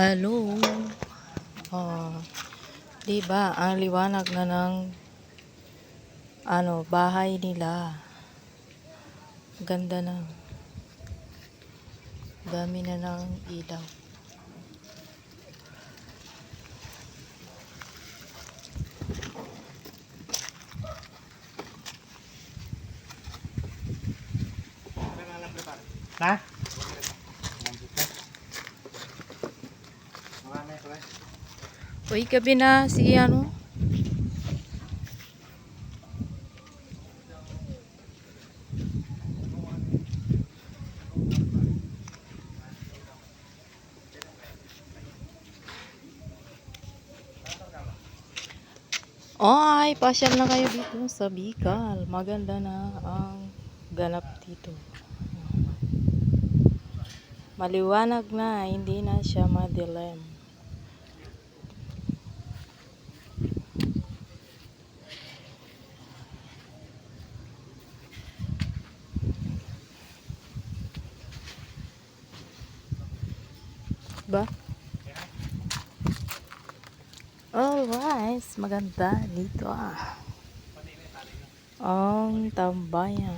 Hello. Oh, 'di ba ang liwanag na ng ano, bahay nila. Ganda na. Dami na ng ilaw. Na? Uy, gabi na si ano? Ay, pasyal na kayo dito sa Bicol. Maganda na ang ganap dito. Maliwanag na, hindi na siya madilim. Ba? Alright, maganda dito ah. Ang tambayan.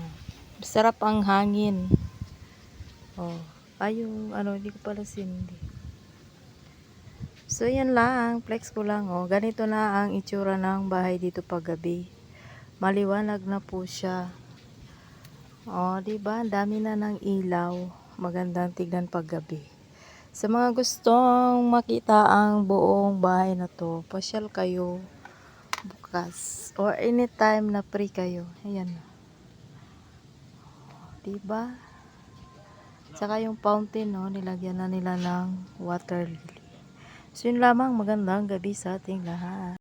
Sarap ang hangin. Oh, ayun, ano, hindi ko pala sindi. So, yan lang. Flex ko lang, oh. Ganito na ang itsura ng bahay dito paggabi. Maliwanag na po siya. Oh, di ba? Dami na ng ilaw. Magandang tignan paggabi. Sa mga gustong makita ang buong bahay na to, pasyal kayo bukas or anytime na free kayo. Ayan. Diba? Saka yung fountain, no, nilagyan na nila ng water lily. So yun lamang, magandang gabi sa ating lahat.